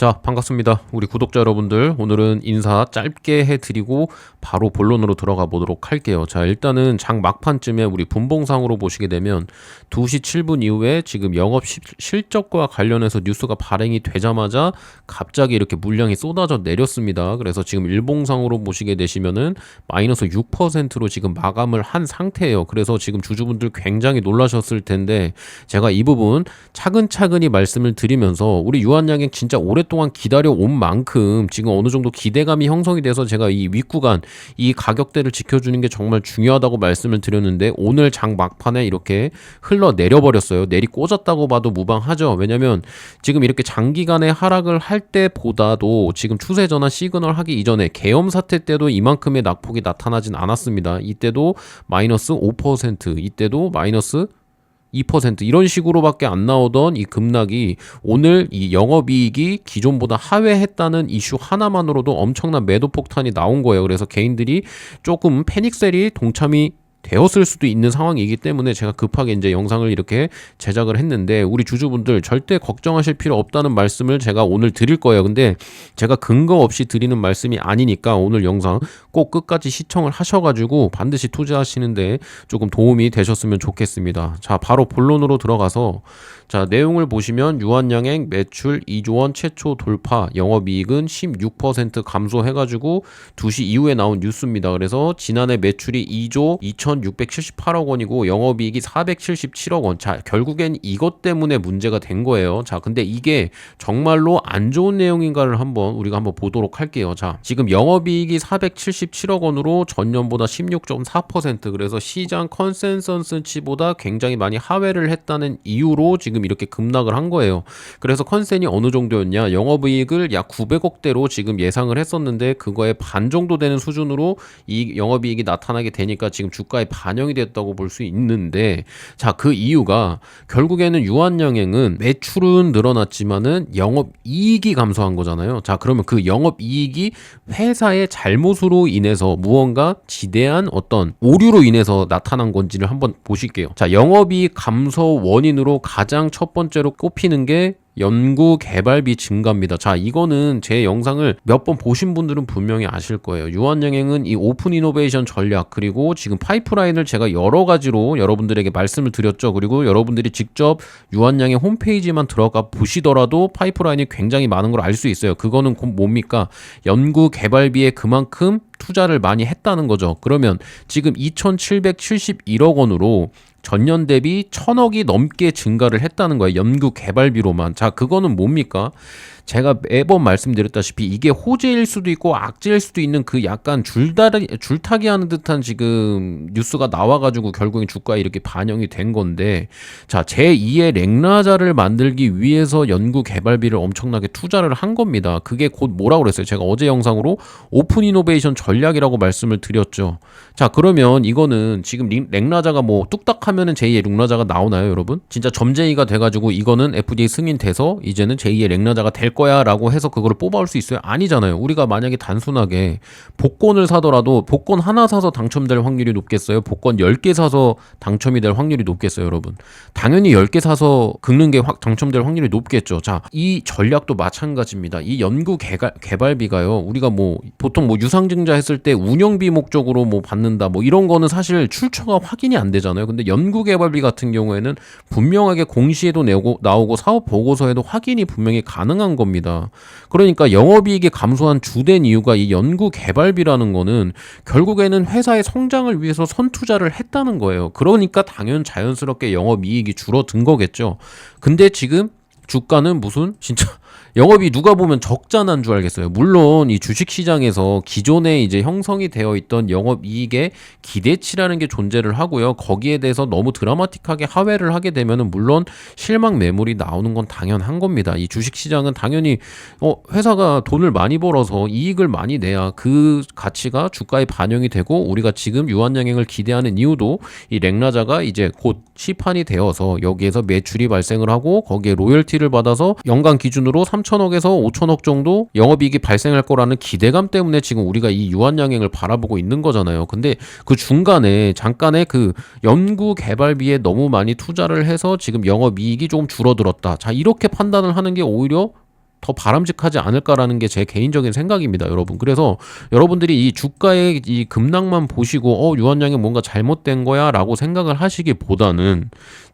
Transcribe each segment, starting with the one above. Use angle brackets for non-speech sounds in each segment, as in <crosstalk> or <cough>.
자, 반갑습니다. 우리 구독자 여러분들. 오늘은 인사 짧게 해드리고 바로 본론으로 들어가 보도록 할게요. 자, 일단은 장 막판쯤에 우리 분봉상으로 보시게 되면 2시 7분 이후에 지금 영업 시- 실적과 관련해서 뉴스가 발행이 되자마자 갑자기 이렇게 물량이 쏟아져 내렸습니다. 그래서 지금 일봉상으로 보시게 되시면은 마이너스 6%로 지금 마감을 한 상태예요. 그래서 지금 주주분들 굉장히 놀라셨을 텐데 제가 이 부분 차근차근히 말씀을 드리면서 우리 유한양행 진짜 오랫 동안 기다려 온 만큼 지금 어느 정도 기대감이 형성이 돼서 제가 이 윗구간 이 가격대를 지켜주는 게 정말 중요하다고 말씀을 드렸는데 오늘 장 막판에 이렇게 흘러 내려버렸어요. 내리 꽂았다고 봐도 무방하죠. 왜냐면 지금 이렇게 장기간의 하락을 할 때보다도 지금 추세 전환 시그널 하기 이전에 계엄 사태 때도 이만큼의 낙폭이 나타나진 않았습니다. 이때도 마이너스 5%, 이때도 마이너스 2% 이런 식으로밖에 안 나오던 이 급락이 오늘 이 영업이익이 기존보다 하회했다는 이슈 하나만으로도 엄청난 매도 폭탄이 나온 거예요. 그래서 개인들이 조금 패닉셀이 동참이 되었을 수도 있는 상황이기 때문에 제가 급하게 이제 영상을 이렇게 제작을 했는데 우리 주주분들 절대 걱정하실 필요 없다는 말씀을 제가 오늘 드릴 거예요. 근데 제가 근거 없이 드리는 말씀이 아니니까 오늘 영상 꼭 끝까지 시청을 하셔가지고 반드시 투자하시는데 조금 도움이 되셨으면 좋겠습니다. 자, 바로 본론으로 들어가서 자, 내용을 보시면 유한양행 매출 2조 원 최초 돌파, 영업이익은 16% 감소해가지고 2시 이후에 나온 뉴스입니다. 그래서 지난해 매출이 2조 2,678억 원이고 영업이익이 477억 원. 자, 결국엔 이것 때문에 문제가 된 거예요. 자, 근데 이게 정말로 안 좋은 내용인가를 한번 우리가 한번 보도록 할게요. 자, 지금 영업이익이 477억 원으로 전년보다 16.4% 그래서 시장 컨센서스치보다 굉장히 많이 하회를 했다는 이유로 지금 이렇게 급락을 한 거예요. 그래서 컨센이 어느 정도였냐? 영업이익을 약 900억대로 지금 예상을 했었는데 그거의 반 정도 되는 수준으로 이 영업이익이 나타나게 되니까 지금 주가 에 반영이 됐다고 볼 수 있는데 자 그 이유가 결국에는 유한영행은 매출은 늘어났지만은 영업 이익이 감소한 거잖아요. 자 그러면 그 영업 이익이 회사의 잘못으로 인해서 무언가 지대한 어떤 오류로 인해서 나타난 건지를 한번 보실게요. 자 영업이익 감소 원인으로 가장 첫 번째로 꼽히는 게 연구 개발비 증가입니다. 자, 이거는 제 영상을 몇 번 보신 분들은 분명히 아실 거예요. 유한영행은 이 오픈 이노베이션 전략 그리고 지금 파이프라인을 제가 여러 가지로 여러분들에게 말씀을 드렸죠. 그리고 여러분들이 직접 유한양의 홈페이지만 들어가 보시더라도 파이프라인이 굉장히 많은 걸 알 수 있어요. 그거는 곧 뭡니까? 연구 개발비에 그만큼 투자를 많이 했다는 거죠. 그러면 지금 2,771억 원으로 전년 대비 천억이 넘게 증가를 했다는 거예요. 연구 개발비로만. 자, 그거는 뭡니까? 제가 매번 말씀드렸다시피 이게 호재일 수도 있고 악재일 수도 있는 그 약간 줄다리 줄타기 하는 듯한 지금 뉴스가 나와가지고 결국엔 주가에 이렇게 반영이 된 건데 자 제2의 랭라자를 만들기 위해서 연구 개발비를 엄청나게 투자를 한 겁니다. 그게 곧 뭐라고 그랬어요? 제가 어제 영상으로 오픈 이노베이션 전략이라고 말씀을 드렸죠. 자 그러면 이거는 지금 링- 랭라자가 뭐 뚝딱 하면은 제2의 랭라자가 나오나요, 여러분? 진짜 점쟁이가 돼가지고 이거는 FDA 승인돼서 이제는 제2의 랭라자가 될 거야 라고 해서 그거를 뽑아올 수 있어요? 아니잖아요. 우리가 만약에 단순하게 복권을 사더라도 복권 하나 사서 당첨될 확률이 높겠어요? 복권 10개 사서 당첨이 될 확률이 높겠어요, 여러분? 당연히 10개 사서 긁는 게 확 당첨될 확률이 높겠죠. 자, 이 전략도 마찬가지입니다. 이 연구 개발, 개발비가요. 우리가 뭐 보통 뭐 유상증자 했을 때 운영비 목적으로 뭐 받는다 뭐 이런 거는 사실 출처가 확인이 안 되잖아요. 근데 연구 개발비 같은 경우에는 분명하게 공시에도 내고 나오고 사업 보고서에도 확인이 분명히 가능한 겁니다. 그러니까 영업이익이 감소한 주된 이유가 이 연구 개발비라는 거는 결국에는 회사의 성장을 위해서 선투자를 했다는 거예요. 그러니까 당연 자연스럽게 영업이익이 줄어든 거겠죠. 근데 지금 주가는 무슨 진짜 <laughs> 영업이 누가 보면 적자 난 줄 알겠어요. 물론 이 주식 시장에서 기존에 이제 형성이 되어 있던 영업 이익의 기대치라는 게 존재를 하고요. 거기에 대해서 너무 드라마틱하게 하회를 하게 되면은 물론 실망 매물이 나오는 건 당연한 겁니다. 이 주식 시장은 당연히 어 회사가 돈을 많이 벌어서 이익을 많이 내야 그 가치가 주가에 반영이 되고 우리가 지금 유한양행을 기대하는 이유도 이 랭라자가 이제 곧 시판이 되어서 여기에서 매출이 발생을 하고 거기에 로열티 를 받아서 연간 기준으로 3천억에서 5천억 정도 영업이익이 발생할 거라는 기대감 때문에 지금 우리가 이 유한양행을 바라보고 있는 거잖아요. 근데 그 중간에 잠깐의 그 연구 개발비에 너무 많이 투자를 해서 지금 영업이익이 조금 줄어들었다. 자, 이렇게 판단을 하는 게 오히려 더 바람직하지 않을까라는 게 제 개인적인 생각입니다, 여러분. 그래서 여러분들이 이 주가의 이 급락만 보시고 어 유한양이 뭔가 잘못된 거야라고 생각을 하시기보다는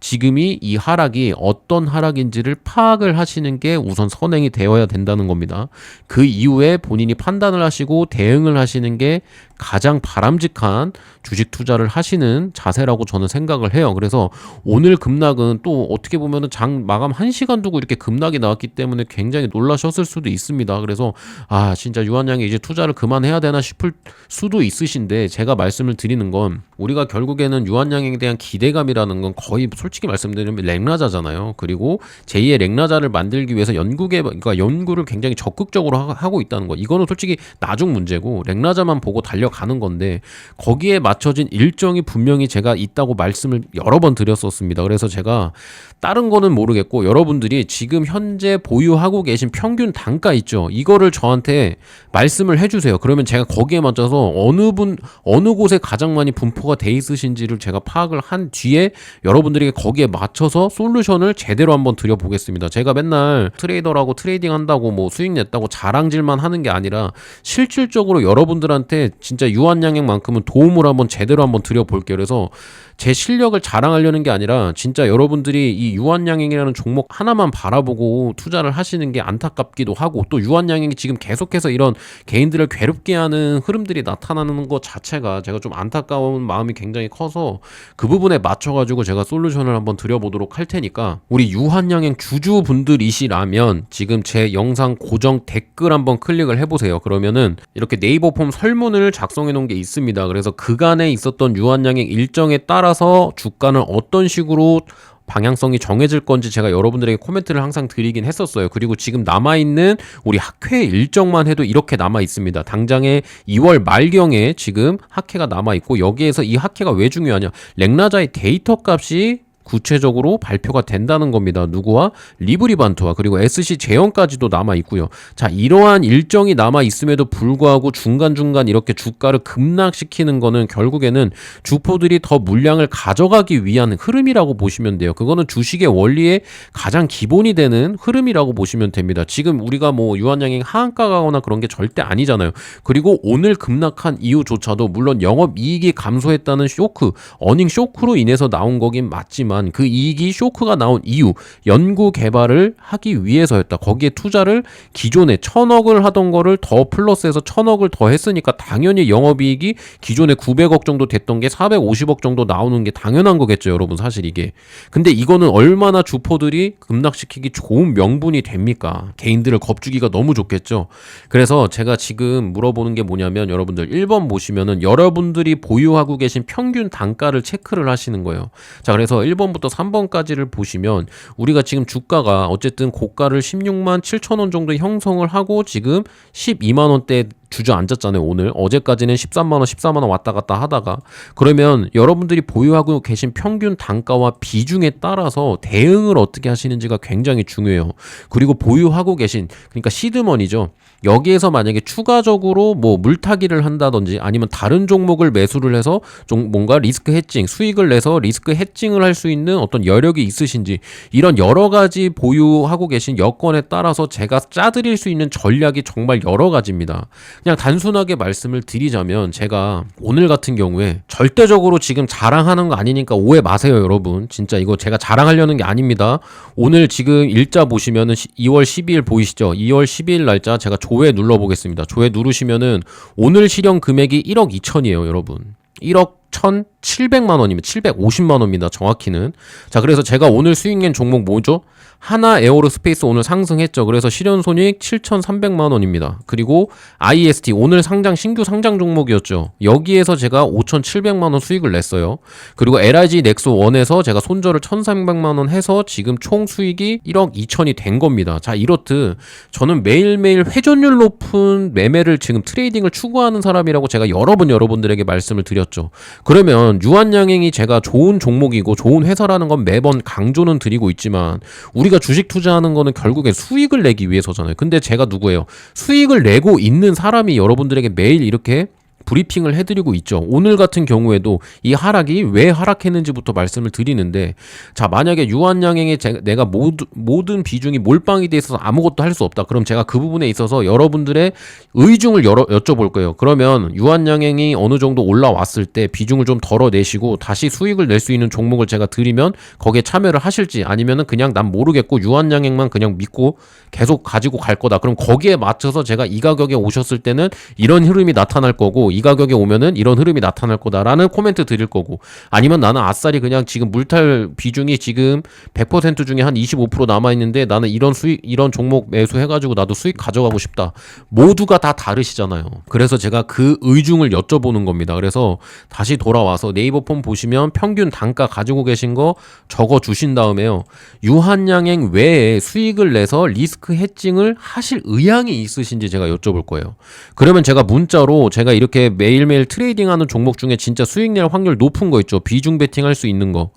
지금이 이 하락이 어떤 하락인지를 파악을 하시는 게 우선 선행이 되어야 된다는 겁니다. 그 이후에 본인이 판단을 하시고 대응을 하시는 게 가장 바람직한 주식 투자를 하시는 자세라고 저는 생각을 해요. 그래서 오늘 급락은 또 어떻게 보면은 장 마감 1시간 두고 이렇게 급락이 나왔기 때문에 굉장히 놀라셨을 수도 있습니다. 그래서 아, 진짜 유한양이 이제 투자를 그만해야 되나 싶을 수도 있으신데 제가 말씀을 드리는 건 우리가 결국에는 유한양에 대한 기대감이라는 건 거의 솔직히 말씀드리면 랭라자잖아요. 그리고 제2의 랭라자를 만들기 위해서 연구계 그러니까 연구를 굉장히 적극적으로 하- 하고 있다는 거. 이거는 솔직히 나중 문제고 랭라자만 보고 달려가는 건데 거기에 맞춰진 일정이 분명히 제가 있다고 말씀을 여러 번 드렸었습니다. 그래서 제가 다른 거는 모르겠고 여러분들이 지금 현재 보유하고 계신 평균 단가 있죠. 이거를 저한테 말씀을 해주세요. 그러면 제가 거기에 맞춰서 어느 분 어느 곳에 가장 많이 분포가 돼 있으신지를 제가 파악을 한 뒤에 여러분들에게 거기에 맞춰서 솔루션을 제대로 한번 드려보겠습니다. 제가 맨날 트레이더라고 트레이딩 한다고 뭐 수익 냈다고 자랑질만 하는 게 아니라 실질적으로 여러분들한테 진짜 유한 양액만큼은 도움을 한번 제대로 한번 드려볼게요. 그래서 제 실력을 자랑하려는 게 아니라 진짜 여러분들이 이 유한양행이라는 종목 하나만 바라보고 투자를 하시는 게 안타깝기도 하고 또 유한양행이 지금 계속해서 이런 개인들을 괴롭게 하는 흐름들이 나타나는 것 자체가 제가 좀 안타까운 마음이 굉장히 커서 그 부분에 맞춰가지고 제가 솔루션을 한번 드려보도록 할 테니까 우리 유한양행 주주분들이시라면 지금 제 영상 고정 댓글 한번 클릭을 해보세요. 그러면은 이렇게 네이버 폼 설문을 작성해 놓은 게 있습니다. 그래서 그간에 있었던 유한양행 일정에 따라 서 주가는 어떤 식으로 방향성이 정해질 건지 제가 여러분들에게 코멘트를 항상 드리긴 했었어요. 그리고 지금 남아있는 우리 학회 일정만 해도 이렇게 남아 있습니다. 당장에 2월 말경에 지금 학회가 남아 있고 여기에서 이 학회가 왜 중요하냐? 렉라자의 데이터 값이 구체적으로 발표가 된다는 겁니다. 누구와 리브리반트와 그리고 SC 재현까지도 남아 있고요. 자, 이러한 일정이 남아 있음에도 불구하고 중간중간 이렇게 주가를 급락시키는 거는 결국에는 주포들이 더 물량을 가져가기 위한 흐름이라고 보시면 돼요. 그거는 주식의 원리의 가장 기본이 되는 흐름이라고 보시면 됩니다. 지금 우리가 뭐 유한양행 하한가 가거나 그런 게 절대 아니잖아요. 그리고 오늘 급락한 이유조차도 물론 영업 이익이 감소했다는 쇼크, 어닝 쇼크로 인해서 나온 거긴 맞지만 그 이익이 쇼크가 나온 이유, 연구 개발을 하기 위해서였다. 거기에 투자를 기존에 천억을 하던 거를 더 플러스해서 천억을 더 했으니까 당연히 영업이익이 기존에 900억 정도 됐던 게 450억 정도 나오는 게 당연한 거겠죠, 여러분. 사실 이게. 근데 이거는 얼마나 주포들이 급락시키기 좋은 명분이 됩니까? 개인들을 겁주기가 너무 좋겠죠. 그래서 제가 지금 물어보는 게 뭐냐면 여러분들 1번 보시면은 여러분들이 보유하고 계신 평균 단가를 체크를 하시는 거예요. 자, 그래서 1번 부터 3번까지를 보시면 우리가 지금 주가가 어쨌든 고가를 16만 7천 원 정도 형성을 하고 지금 12만 원대 주저앉았잖아요 오늘. 어제까지는 13만 원 14만 원 왔다 갔다 하다가. 그러면 여러분들이 보유하고 계신 평균 단가와 비중에 따라서 대응을 어떻게 하시는지가 굉장히 중요해요. 그리고 보유하고 계신 그러니까 시드머니죠. 여기에서 만약에 추가적으로 뭐 물타기를 한다든지 아니면 다른 종목을 매수를 해서 좀 뭔가 리스크 해칭 수익을 내서 리스크 해칭을 할 수 있는 어떤 여력이 있으신지 이런 여러 가지 보유하고 계신 여건에 따라서 제가 짜드릴 수 있는 전략이 정말 여러 가지입니다. 그냥 단순하게 말씀을 드리자면 제가 오늘 같은 경우에 절대적으로 지금 자랑하는 거 아니니까 오해 마세요, 여러분. 진짜 이거 제가 자랑하려는 게 아닙니다. 오늘 지금 일자 보시면은 2월 12일 보이시죠? 2월 12일 날짜 제가 조회 눌러 보겠습니다. 조회 누르시면은 오늘 실현 금액이 1억 2천이에요, 여러분. 1억 1,700만 원이면 750만 원입니다. 정확히는. 자, 그래서 제가 오늘 수익 낸 종목 뭐죠? 하나 에어로 스페이스 오늘 상승했죠. 그래서 실현 손익 7,300만 원입니다. 그리고 IST 오늘 상장 신규 상장 종목이었죠. 여기에서 제가 5,700만 원 수익을 냈어요. 그리고 LIG 넥소 1에서 제가 손절을 1,300만 원 해서 지금 총 수익이 1억 2천이 된 겁니다. 자, 이렇듯 저는 매일매일 회전율 높은 매매를 지금 트레이딩을 추구하는 사람이라고 제가 여러 번 여러분들에게 말씀을 드렸죠. 그러면 유한양행이 제가 좋은 종목이고 좋은 회사라는 건 매번 강조는 드리고 있지만 우리 가 주식 투자하는 거는 결국에 수익을 내기 위해서잖아요. 근데 제가 누구예요? 수익을 내고 있는 사람이 여러분들에게 매일 이렇게 브리핑을 해드리고 있죠. 오늘 같은 경우에도 이 하락이 왜 하락했는지부터 말씀을 드리는데 자 만약에 유한양행에 제- 내가 모두, 모든 비중이 몰빵이 돼 있어서 아무것도 할 수 없다. 그럼 제가 그 부분에 있어서 여러분들의 의중을 여러, 여쭤볼 거예요. 그러면 유한양행이 어느 정도 올라왔을 때 비중을 좀 덜어내시고 다시 수익을 낼 수 있는 종목을 제가 드리면 거기에 참여를 하실지 아니면은 그냥 난 모르겠고 유한양행만 그냥 믿고 계속 가지고 갈 거다. 그럼 거기에 맞춰서 제가 이 가격에 오셨을 때는 이런 흐름이 나타날 거고 이 가격에 오면은 이런 흐름이 나타날 거다라는 코멘트 드릴 거고 아니면 나는 아싸리 그냥 지금 물탈 비중이 지금 100% 중에 한 25% 남아 있는데 나는 이런 수익 이런 종목 매수해 가지고 나도 수익 가져가고 싶다. 모두가 다 다르시잖아요. 그래서 제가 그 의중을 여쭤보는 겁니다. 그래서 다시 돌아와서 네이버 폼 보시면 평균 단가 가지고 계신 거 적어 주신 다음에요. 유한양행 외에 수익을 내서 리스크 해칭을 하실 의향이 있으신지 제가 여쭤볼 거예요. 그러면 제가 문자로 제가 이렇게 매일매일 트레이딩하는 종목 중에 진짜 수익 낼 확률 높은 거 있죠. 비중 베팅할 수 있는 거.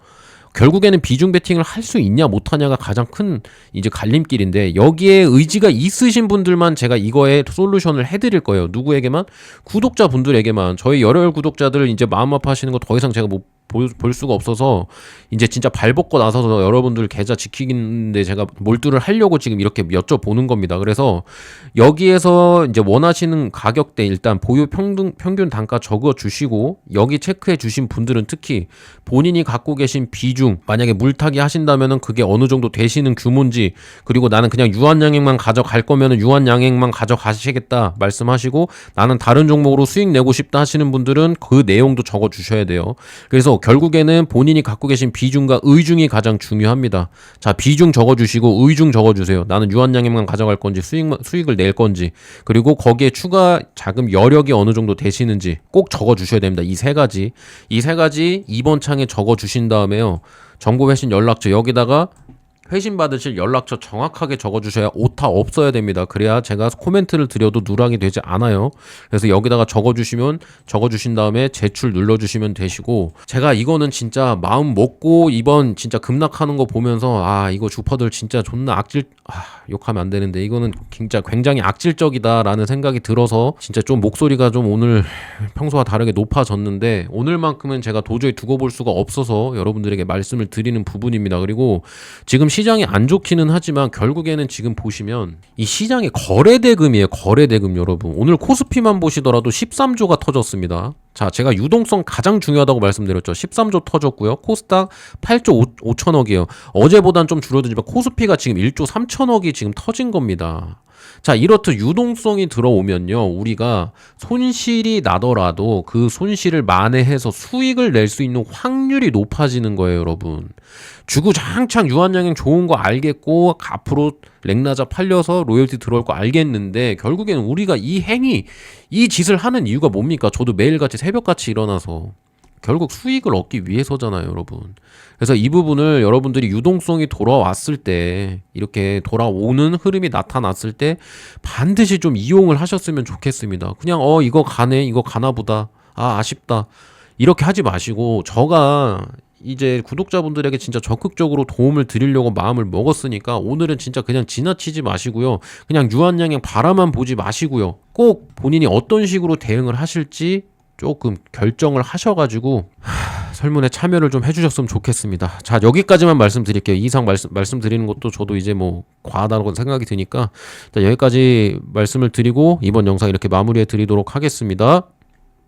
결국에는 비중 베팅을 할 수 있냐 못하냐가 가장 큰 이제 갈림길인데 여기에 의지가 있으신 분들만 제가 이거에 솔루션을 해드릴 거예요. 누구에게만 구독자 분들에게만 저희 열혈 구독자들 이제 마음 아파하시는 거 더 이상 제가 못 볼, 볼 수가 없어서 이제 진짜 발 벗고 나서서 여러분들 계좌 지키는데 제가 몰두를 하려고 지금 이렇게 여쭤보는 겁니다. 그래서 여기에서 이제 원하시는 가격대 일단 보유 평균, 평균 단가 적어 주시고 여기 체크해 주신 분들은 특히 본인이 갖고 계신 비중 만약에 물타기 하신다면은 그게 어느 정도 되시는 규모인지 그리고 나는 그냥 유한양액만 가져갈 거면은 유한양액만 가져가시겠다 말씀하시고 나는 다른 종목으로 수익 내고 싶다 하시는 분들은 그 내용도 적어 주셔야 돼요. 그래서 결국에는 본인이 갖고 계신 비중과 의중이 가장 중요합니다. 자, 비중 적어 주시고 의중 적어 주세요. 나는 유한양액만 가져갈 건지 수익 수익을 낼 건지 그리고 거기에 추가 자금 여력이 어느 정도 되시는지 꼭 적어 주셔야 됩니다. 이 세 가지. 이 세 가지 2번 창에 적어 주신 다음에요. 정보 회신 연락처 여기다가 회신 받으실 연락처 정확하게 적어주셔야 오타 없어야 됩니다. 그래야 제가 코멘트를 드려도 누락이 되지 않아요. 그래서 여기다가 적어주시면 적어주신 다음에 제출 눌러주시면 되시고 제가 이거는 진짜 마음 먹고 이번 진짜 급락하는 거 보면서 아 이거 주퍼들 진짜 존나 악질 아 욕하면 안 되는데 이거는 진짜 굉장히 악질적이다라는 생각이 들어서 진짜 좀 목소리가 좀 오늘 평소와 다르게 높아졌는데 오늘만큼은 제가 도저히 두고 볼 수가 없어서 여러분들에게 말씀을 드리는 부분입니다. 그리고 지금 시 장이 안 좋기는 하지만 결국에는 지금 보시면 이 시장의 거래 대금이에요. 거래 대금 여러분. 오늘 코스피만 보시더라도 13조가 터졌습니다. 자, 제가 유동성 가장 중요하다고 말씀드렸죠. 13조 터졌고요. 코스닥 8조 5, 5천억이에요. 어제보단 좀 줄어들지만 코스피가 지금 1조 3천억이 지금 터진 겁니다. 자, 이렇듯 유동성이 들어오면요. 우리가 손실이 나더라도 그 손실을 만회해서 수익을 낼 수 있는 확률이 높아지는 거예요, 여러분. 주구장창 유한양행 좋은 거 알겠고 앞으로 랭나자 팔려서 로열티 들어올 거 알겠는데 결국에는 우리가 이 행위, 이 짓을 하는 이유가 뭡니까? 저도 매일같이 새벽같이 일어나서 결국 수익을 얻기 위해서잖아요, 여러분. 그래서 이 부분을 여러분들이 유동성이 돌아왔을 때 이렇게 돌아오는 흐름이 나타났을 때 반드시 좀 이용을 하셨으면 좋겠습니다. 그냥 어 이거 가네, 이거 가나 보다. 아, 아쉽다. 이렇게 하지 마시고 저가 이제 구독자분들에게 진짜 적극적으로 도움을 드리려고 마음을 먹었으니까 오늘은 진짜 그냥 지나치지 마시고요. 그냥 유한양행 바라만 보지 마시고요. 꼭 본인이 어떤 식으로 대응을 하실지 조금 결정을 하셔가지고 하, 설문에 참여를 좀 해주셨으면 좋겠습니다. 자 여기까지만 말씀드릴게요. 이 이상 말씀 말씀드리는 것도 저도 이제 뭐 과하다고 생각이 드니까 자, 여기까지 말씀을 드리고 이번 영상 이렇게 마무리해 드리도록 하겠습니다.